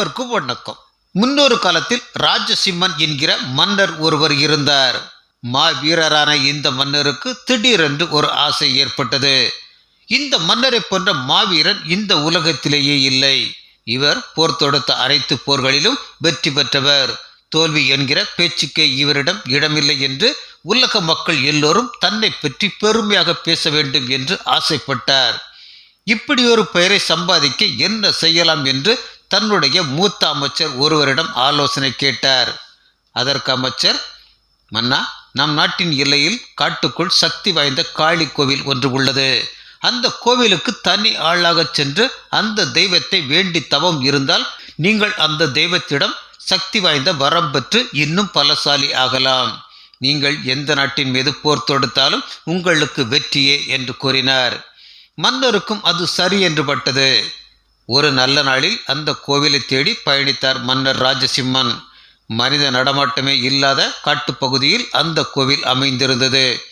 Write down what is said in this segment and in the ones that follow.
அனைவருக்கும் வணக்கம் முன்னொரு காலத்தில் ராஜசிம்மன் என்கிற மன்னர் ஒருவர் இருந்தார். மா வீரரான இந்த மன்னருக்கு திடீரென்று ஒரு ஆசை ஏற்பட்டது. இந்த மன்னரை போன்ற மாவீரன் இந்த உலகத்திலேயே இல்லை. இவர் போர் தொடுத்த அனைத்து போர்களிலும் வெற்றி பெற்றவர். தோல்வி என்கிற பேச்சுக்கே இவரிடம் இடமில்லை என்று உலக மக்கள் எல்லோரும் தன்னை பற்றி பெருமையாக பேச வேண்டும் என்று ஆசைப்பட்டார். இப்படி ஒரு பெயரை சம்பாதிக்க என்ன செய்யலாம் என்று தன்னுடைய மூத்த அமைச்சர் ஒருவரிடம் ஆலோசனை கேட்டார். அதற்கு அமைச்சர் மன்னா நம் நாட்டின் எல்லையில் காட்டுக்குள் சக்தி வாய்ந்த காளி கோவில் ஒன்று உள்ளது. அந்த கோவிலுக்கு தனி ஆளாகச் சென்று அந்த தெய்வத்தை வேண்டி தவம் இருந்தால் நீங்கள் அந்த தெய்வத்திடம் சக்தி வாய்ந்த வரம் பெற்று இன்னும் பலசாலி ஆகலாம். நீங்கள் எந்த நாட்டின் மீது போர் தொடுத்தாலும் உங்களுக்கு வெற்றியே என்று கூறினார். மன்னருக்கும் அது சரி என்று பட்டது ஒரு நல்ல நாளில் அந்த கோவிலை தேடி பயணித்தார் மன்னர் ராஜசிம்மன். மனித நடமாட்டமே இல்லாத காட்டுப்பகுதியில் அந்த கோவில் அமைந்திருந்தது.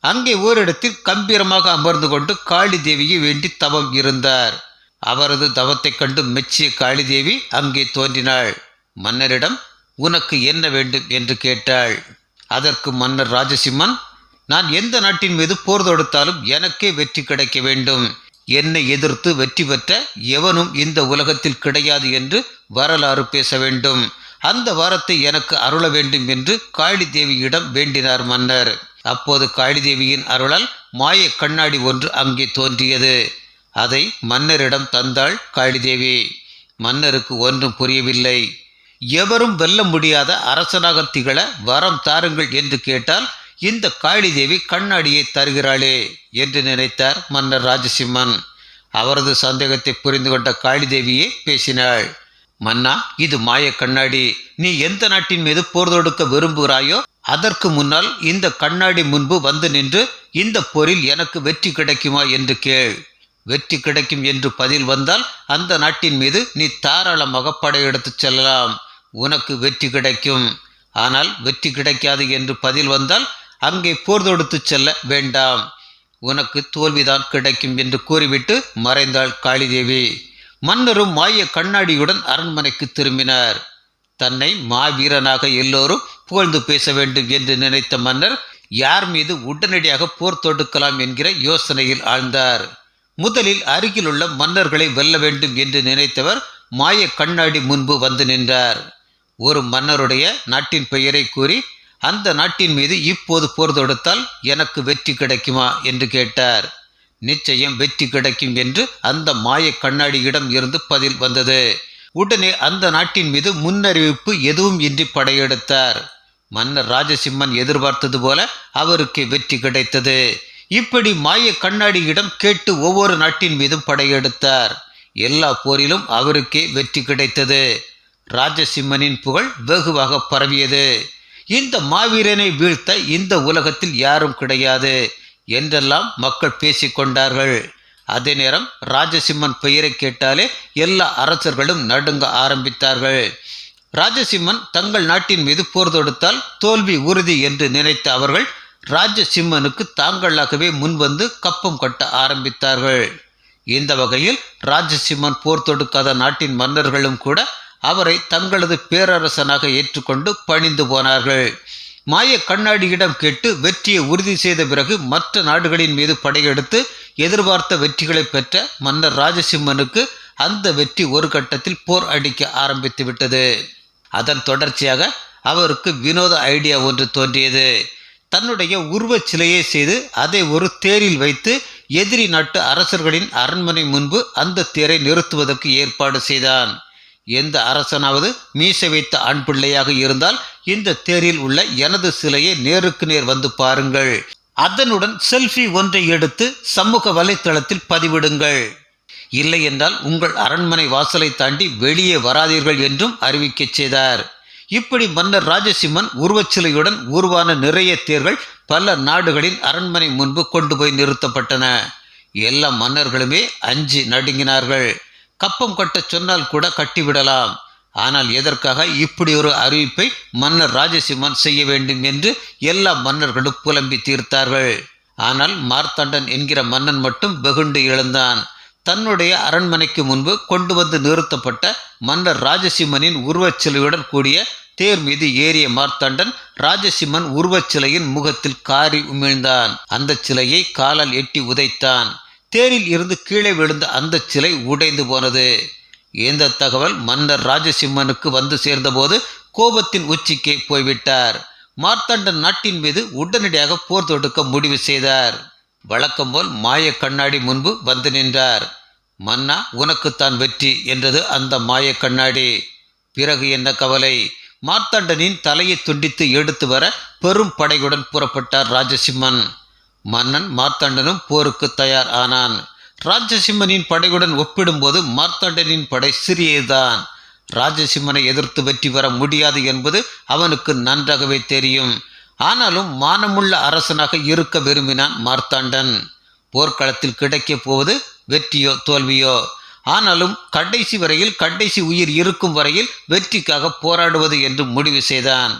அங்கே ஓரிடத்தில் கம்பீரமாக அமர்ந்து கொண்டு காளி தேவியை வேண்டி தவம் இருந்தார். அவரது தவத்தைக் கண்டு மெச்சிய காளி தேவி அங்கே தோன்றினாள். மன்னரிடம் உனக்கு என்ன வேண்டும்? என்று கேட்டாள். அதற்கு மன்னர் ராஜசிம்மன் நான் எந்த நாட்டின் மீது போர் தொடுத்தாலும் எனக்கே வெற்றி கிடைக்க வேண்டும். என்னை எதிர்த்து வெற்றி பெற்ற எவனும் இந்த உலகத்தில் கிடையாது என்று வரலாறு பேச வேண்டும். அந்த வாரத்தை எனக்கு அருள வேண்டும் என்று காளி தேவியிடம் வேண்டினார் மன்னர். அப்போது காளி தேவியின் அருளால் மாய கண்ணாடி ஒன்று அங்கே தோன்றியது. அதை மன்னரிடம் தந்தாள் காளிதேவி. மன்னருக்கு ஒன்றும் புரியவில்லை. எவரும் வெல்ல முடியாத அரசனாக திகழ வரம் தாருங்கள் என்று கேட்டால் இந்த காளிதேவி கண்ணாடியை தருகிறாளே என்று நினைத்தார் மன்னர் ராஜசிம்மன். அவரது சந்தேகத்தை புரிந்து கொண்ட காளிதேவியே பேசினாள். மன்னா இது மாய கண்ணாடி. நீ எந்த நாட்டின் மீது போர் தொடுக்க விரும்புகிறாயோ அதற்கு முன்னால் இந்த கண்ணாடி முன்பு வந்து நின்று இந்த போரில் எனக்கு வெற்றி கிடைக்குமா என்று கேள். வெற்றி கிடைக்கும் என்று பதில் வந்தால் அந்த நாட்டின் மீது நீ தாராளமாக படையெடுத்து செல்லலாம். உனக்கு வெற்றி கிடைக்கும். ஆனால் வெற்றி கிடைக்காது என்று பதில் வந்தால் அங்கே போர் தொடுத்துச் செல்ல வேண்டாம். உனக்கு தோல்விதான் கிடைக்கும் என்று கூறிவிட்டு மறைந்தாள் காளிதேவி. மன்னரும் மாய கண்ணாடியுடன் அரண்மனைக்கு திரும்பினார். தன்னை மாவீரனாக எல்லோரும் புகழ்ந்து பேச வேண்டும் என்று நினைத்த மன்னர் யார் மீது உடனடியாக போர் தொடுக்கலாம் என்கிற யோசனையில் ஆழ்ந்தார். முதலில் அருகிலுள்ள மன்னர்களை வெல்ல வேண்டும் என்று நினைத்தவர் மாய கண்ணாடி முன்பு வந்து நின்றார். ஒரு மன்னருடைய நாட்டின் பெயரை கூறி அந்த நாட்டின் மீது இப்போது போர் தொடுத்தால் எனக்கு வெற்றி கிடைக்குமா? என்று கேட்டார். நிச்சயம் வெற்றி கிடைக்கும் என்று அந்த மாய கண்ணாடியிடம் இருந்து பதில் வந்தது. உடனே அந்த நாட்டின் மீது முன்னறிவிப்பு எதுவும் இன்றி படையெடுத்தார். மன்னர் ராஜசிம்மன் எதிர்பார்த்தது போல அவருக்கு வெற்றி கிடைத்தது. இப்படி மாய கண்ணாடியிடம் கேட்டு ஒவ்வொரு நாட்டின் மீதும் படையெடுத்தார். எல்லா போரிலும் அவருக்கே வெற்றி கிடைத்தது. ராஜசிம்மனின் புகழ் வெகுவாக பரவியது. இந்த மாவீரனை வீழ்த்த இந்த உலகத்தில் யாரும் கிடையாது என்றெல்லாம் மக்கள் பேசிக்கொண்டார்கள். அதே நேரம் ராஜசிம்மன் பெயரை கேட்டாலே எல்லா அரசர்களும் நடுங்க ஆரம்பித்தார்கள். ராஜசிம்மன் தங்கள் நாட்டின் மீது போர் தொடுத்தால் தோல்வி உறுதி என்று நினைத்த அவர்கள் ராஜசிம்மனுக்கு தாங்களாகவே முன்வந்து கப்பம் கட்ட ஆரம்பித்தார்கள். இந்த வகையில் ராஜசிம்மன் போர் தொடுக்காத நாட்டின் மன்னர்களும் கூட அவரை தங்களது பேரரசனாக ஏற்றுக்கொண்டு பணிந்து போனார்கள். மாய கண்ணாடியிடம் கேட்டு வெற்றியை உறுதி செய்த பிறகு மற்ற நாடுகளின் மீது படையெடுத்து எதிர்பார்த்த வெற்றிகளை பெற்ற மன்னர் ராஜசிம்மனுக்கு அந்த வெற்றி ஒரு கட்டத்தில் போர் அடிக்க ஆரம்பித்து விட்டது. அதன் தொடர்ச்சியாக அவருக்கு வினோத ஐடியா ஒன்று தோன்றியது. தன்னுடைய உருவச் சிலையை செய்து அதை ஒரு தேரில் வைத்து எதிரி நாட்டு அரசர்களின் அரண்மனை முன்பு அந்த தேரை நிறுத்துவதற்கு ஏற்பாடு செய்தான். எந்த அரசனாவது மீசை வைத்த ஆண் பிள்ளையாக இருந்தால் இந்த தேரில் உள்ள எனது சிலையை நேருக்கு நேர் வந்து பாருங்கள். அதனுடன் செல்ஃபி ஒன்றை எடுத்து சமூக வலைத்தளத்தில் பதிவிடுங்கள். இல்லை என்றால் உங்கள் அரண்மனை வாசலை தாண்டி வெளியே வராதீர்கள் என்றும் அறிவிக்கச் செய்தார். இப்படி மன்னர் ராஜசிம்மன் உருவச்சிலையுடன் உருவான நிறைய தேர்கள் பல நாடுகளின் அரண்மனை முன்பு கொண்டு போய் நிறுத்தப்பட்டன. எல்லா மன்னர்களுமே அஞ்சு நடுங்கினார்கள். கப்பம் கட்ட சொன்னால் கூட கட்டிவிடலாம். ஆனால் எதற்காக? இப்படி ஒரு அறிவிப்பை மன்னர் ராஜசிம்மன் செய்ய வேண்டும் என்று எல்லா மன்னர்களும் புலம்பி தீர்த்தார்கள். ஆனால் மார்த்தாண்டன் என்கிற மன்னன் மட்டும் வெகுண்டு எழுந்தான். தன்னுடைய அரண்மனைக்கு முன்பு கொண்டு வந்து நிறுத்தப்பட்ட மன்னர் ராஜசிம்மனின் உருவச்சிலையுடன் கூடிய தேர் மீது ஏறிய மார்த்தாண்டன் ராஜசிம்மன் உருவச்சிலையின் முகத்தில் காரி உமிழ்ந்தான். அந்த சிலையை காலால் எட்டி உதைத்தான். தேரில் இருந்து கீழே விழுந்த அந்த சிலை உடைந்து போனது. இந்த தகவல் மன்னர் ராஜசிம்மனுக்கு வந்து சேர்ந்தபோது கோபத்தின் உச்சிக்கே போய்விட்டார். மார்த்தாண்டன் நாட்டின் மீது உடனடியாக போர் தொடுக்க முடிவு செய்தார். வழக்கம் போல் மாய கண்ணாடி முன்பு வந்து நின்றார். மன்னா உனக்குத்தான் வெற்றி என்றது அந்த மாய கண்ணாடி. பிறகு என்ன கவலை? மார்த்தாண்டனின் தலையை துண்டித்து எடுத்து வர பெரும் படையுடன் புறப்பட்டார் ராஜசிம்மன். மன்னன் மார்த்தாண்டனும் போருக்கு தயார் ஆனான். ராஜசிம்மனின் படையுடன் ஒப்பிடும்போது மார்த்தாண்டனின் படை சிறியதுதான் ராஜசிம்மனை எதிர்த்து வெற்றி பெற முடியாது என்பது அவனுக்கு நன்றாகவே தெரியும். ஆனாலும் மானமுள்ள அரசனாக இருக்க விரும்பினான் மார்த்தாண்டன். போர்க்களத்தில் கிடைக்கப் போவது வெற்றியோ தோல்வியோ? ஆனாலும் கடைசி வரையில் கடைசி உயிர் இருக்கும் வரையில் வெற்றிக்காக போராடுவது என்று முடிவு செய்தான்.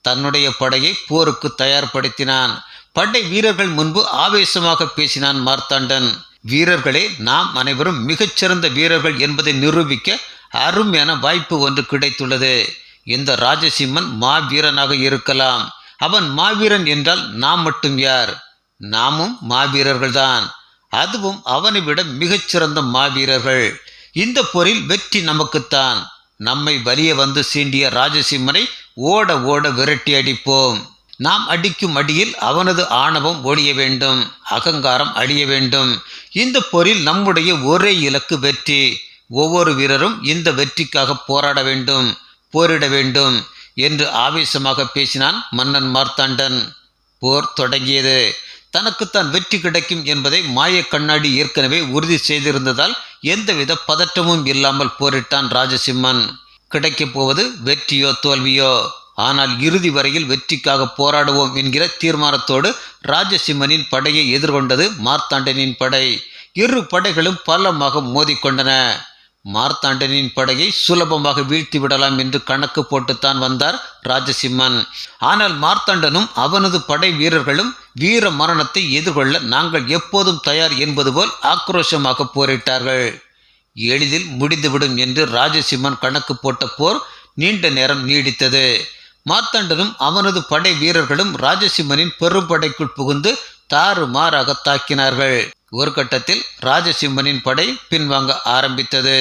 தன்னுடைய படையை போருக்கு தயார்படுத்தினான். படை வீரர்கள் முன்பு ஆவேசமாக பேசினான் மார்த்தாண்டன். வீரர்களே நாம் அனைவரும் மிகச்சிறந்த வீரர்கள் என்பதை நிரூபிக்க அருமையான வாய்ப்பு ஒன்று கிடைத்துள்ளது. இந்த ராஜசிம்மன் மாவீரனாக இருக்கலாம். அவன் மாவீரன் என்றால் நாம் மட்டும் யார்? நாமும் மாவீரர்கள்தான். அதுவும் அவனை விட மிகச்சிறந்த மாவீரர்கள். இந்த போரில் வெற்றி நமக்குத்தான். நம்மை வலிய வந்து சீண்டிய ராஜசிம்மனை ஓட ஓட விரட்டி அடிப்போம். நாம் அடிக்கும் அடியில் அவனது ஆணவம் ஒழிய வேண்டும் அகங்காரம் அழிய வேண்டும். இந்த போரில் நம்முடைய ஒரே இலக்கு வெற்றி. ஒவ்வொரு வீரரும் இந்த வெற்றிக்காக போராட வேண்டும் போரிட வேண்டும் என்று ஆவேசமாக பேசினான் மன்னன் மார்த்தாண்டன். போர் தொடங்கியது. தனக்குத்தான் வெற்றி கிடைக்கும் என்பதை மாய கண்ணாடி ஏற்கனவே உறுதி செய்திருந்ததால் எந்தவித பதற்றமும் இல்லாமல் போரிட்டான் ராஜசிம்மன். கிடைக்கப் போவது வெற்றியோ தோல்வியோ? ஆனால் இறுதி வரையில் வெற்றிக்காக போராடுவோம் என்கிற தீர்மானத்தோடு ராஜசிம்மனின் படையை எதிர்கொண்டது மார்த்தாண்டனின் படை. இரு படைகளும் பலமாக மோதிக்கொண்டன. மார்த்தாண்டனின் படையை சுலபமாக வீழ்த்தி விடலாம் என்று கணக்கு போட்டுத்தான் வந்தார் ராஜசிம்மன். ஆனால் மார்த்தாண்டனும் அவனது படை வீரர்களும் வீர மரணத்தை எதிர்கொள்ள நாங்கள் எப்போதும் தயார் என்பது போல் ஆக்ரோஷமாக போரிட்டார்கள். எளிதில் முடிந்துவிடும் என்று ராஜசிம்மன் கணக்கு போட்ட போர் நீண்ட நேரம் நீடித்தது. மார்த்தாண்டனும் அவனது படை வீரர்களும் ராஜசிம்மனின் பெரும்படைக்குள் புகுந்து தாறுமாறாக தாக்கினார்கள். ஒரு கட்டத்தில் ராஜசிம்மனின் படை பின்வாங்க ஆரம்பித்தது.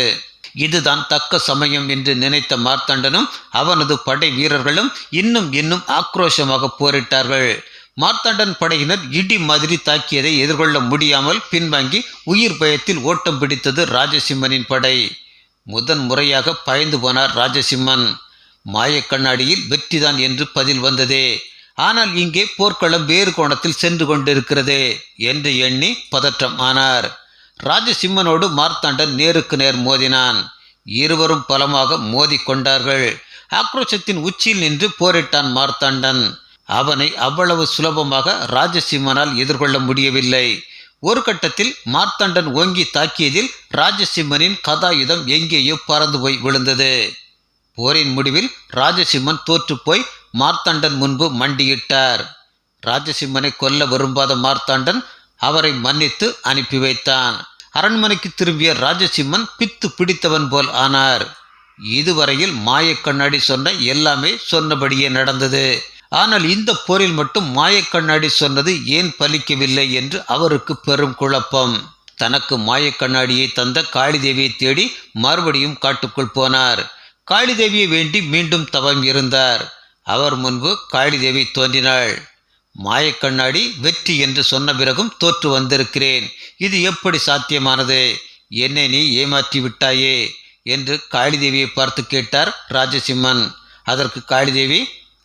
இதுதான் தக்க சமயம் என்று நினைத்த மார்த்தாண்டனும் அவனது படை வீரர்களும் இன்னும் இன்னும் ஆக்ரோஷமாக போரிட்டார்கள். மார்த்தாண்டன் படையினர் இடி மாதிரி தாக்கியதை எதிர்கொள்ள முடியாமல் பின்வாங்கி உயிர் பயத்தில் ஓட்டம் பிடித்தது ராஜசிம்மனின் படை. முதன் முறையாக பயந்து போனார் ராஜசிம்மன். மாயக்கண்ணாடியில் வெற்றிதான் என்று பதில் வந்ததே. ஆனால் இங்கே போர்க்களம் வேறு கோணத்தில் சென்று கொண்டிருக்கிறதே என்று எண்ணி பதற்றம் ஆனார். ராஜசிம்மனோடு மார்த்தாண்டன் நேருக்கு நேர் மோதினான். இருவரும் பலமாக மோதி கொண்டார்கள். ஆக்ரோஷத்தின் உச்சியில் நின்று போரிட்டான் மார்த்தாண்டன். அவனை அவ்வளவு சுலபமாக ராஜசிம்மனால் எதிர்கொள்ள முடியவில்லை. ஒரு கட்டத்தில் மார்த்தாண்டன் ஓங்கி தாக்கியதில் ராஜசிம்மனின் கதாயுதம் எங்கேயோ பறந்து போய் விழுந்தது. போரின் முடிவில் ராஜசிம்மன் தோற்றுப்போய் மார்த்தாண்டன் முன்பு மண்டியிட்டார். ராஜசிம்மனை கொல்ல விரும்பாத மார்த்தாண்டன் அவரை மன்னித்து அனுப்பி வைத்தான். அரண்மனைக்கு திரும்பிய ராஜசிம்மன் பித்து பிடித்தவன் போல் ஆனார். இதுவரையில் மாயக்கண்ணாடி சொன்ன எல்லாமே சொன்னபடியே நடந்தது. ஆனால் இந்த போரில் மட்டும் மாயக்கண்ணாடி சொன்னது ஏன் பலிக்கவில்லை என்று அவருக்கு பெரும் குழப்பம். தனக்கு மாயக்கண்ணாடியை தந்த காளிதேவியை தேடி மறுபடியும் காட்டுக்குள் போனார். காளிதேவியை வேண்டி மீண்டும் தவம் இருந்தார். அவர் முன்பு காளிதேவி தோன்றினாள். மாயக்கண்ணாடி வெற்றி என்று சொன்ன பிறகும் தோற்று வந்திருக்கிறேன். இது எப்படி சாத்தியமானது? என்னை நீ ஏமாற்றி விட்டாயே? என்று காளிதேவியை பார்த்து கேட்டார் ராஜசிம்மன். அதற்கு காளிதேவி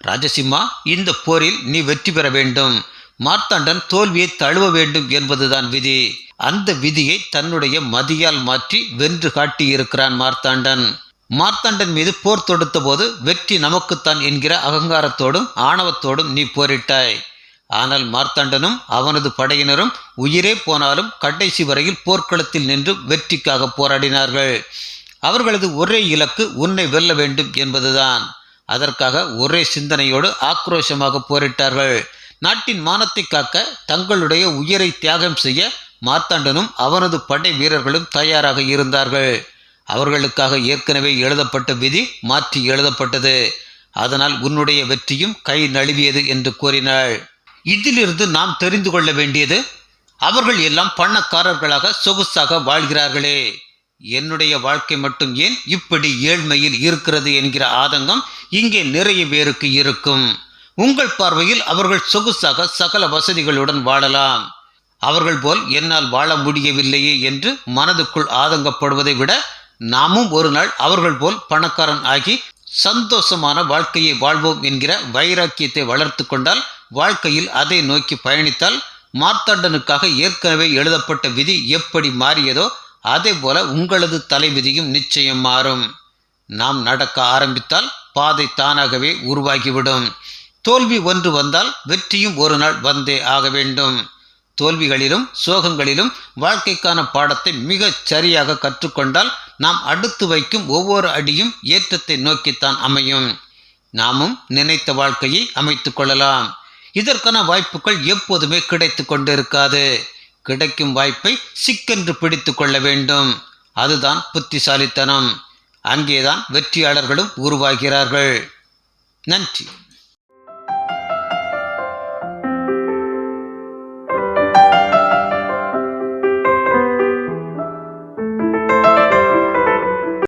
ராஜசிம்மா இந்த போரில் நீ வெற்றி பெற வேண்டும். மார்த்தாண்டன் தோல்வியை தழுவ வேண்டும் என்பதுதான் விதி. அந்த விதியை தன்னுடைய மதியால் மாற்றி வென்று காட்டியிருக்கிறான் மார்த்தாண்டன். மார்த்தாண்டன் மீது போர் தொடுத்த போது வெற்றி நமக்குத்தான் என்கிற அகங்காரத்தோடும் ஆணவத்தோடும் நீ போரிட்டாய். ஆனால் மார்த்தாண்டனும் அவனது படையினரும் உயிரே போனாலும் கடைசி வரையில் போர்க்களத்தில் நின்று வெற்றிக்காக போராடினார்கள். அவர்களது ஒரே இலக்கு உன்னை வெல்ல வேண்டும் என்பதுதான். அதற்காக ஒரே சிந்தனையோடு ஆக்ரோஷமாக போரிட்டார்கள். நாட்டின் மானத்தை காக்க தங்களுடைய உயிரை தியாகம் செய்ய மார்த்தாண்டனும் அவனது படை வீரர்களும் தயாராக இருந்தார்கள். அவர்களுக்காக ஏற்கனவே எழுதப்பட்ட விதி மாற்றி எழுதப்பட்டது. அதனால் உன்னுடைய வெற்றியும் கை நழுவியது என்று கூறினாள். இதிலிருந்து நாம் தெரிந்து கொள்ள வேண்டியது அவர்கள் எல்லாம் பணக்காரர்களாக சொகுசாக வாழ்கிறார்களே. என்னுடைய வாழ்க்கை மட்டும் ஏன் இப்படி ஏழ்மையில் இருக்கிறது என்கிற ஆதங்கம் இங்கே நிறைய பேருக்கு இருக்கும். உங்கள் பார்வையில் அவர்கள் சொகுசாக சகல வசதிகளுடன் வாழலாம். அவர்கள் போல் என்னால் வாழ முடியவில்லையே என்று மனதுக்குள் ஆதங்கப்படுவதை விட நாமும் ஒரு நாள் அவர்கள் போல் பணக்காரன் ஆகி சந்தோஷமான வாழ்க்கையை வாழ்வோம் என்கிற வைராக்கியத்தை வளர்த்து கொண்டால் வாழ்க்கையில் அதை நோக்கி பயணித்தால் மார்த்தாண்டனுக்காக ஏற்கனவே எழுதப்பட்ட விதி எப்படி மாறியதோ அதே போல உங்களது தலைவிதியும் நிச்சயம் மாறும். நாம் நடக்க ஆரம்பித்தால் பாதை தானாகவே உருவாகிவிடும். தோல்வி ஒன்று வந்தால் வெற்றியும் ஒரு நாள் வந்தே ஆக வேண்டும். தோல்விகளிலும் சோகங்களிலும் வாழ்க்கைக்கான பாடத்தை மிகச் சரியாக கற்றுக்கொண்டால் நாம் அடுத்து வைக்கும் ஒவ்வொரு அடியும் ஏற்றத்தை நோக்கித்தான் அமையும். நாமும் நினைத்த வாழ்க்கையை அமைத்து கொள்ளலாம். இதற்கான வாய்ப்புகள் எப்போதுமே கிடைத்து கொண்டிருக்காது. கிடைக்கும் வாய்ப்பை சிக்கென்று பிடித்து கொள்ள வேண்டும். அதுதான் புத்திசாலித்தனம். அங்கேதான் வெற்றியாளர்களும் உருவாகிறார்கள். நன்றி.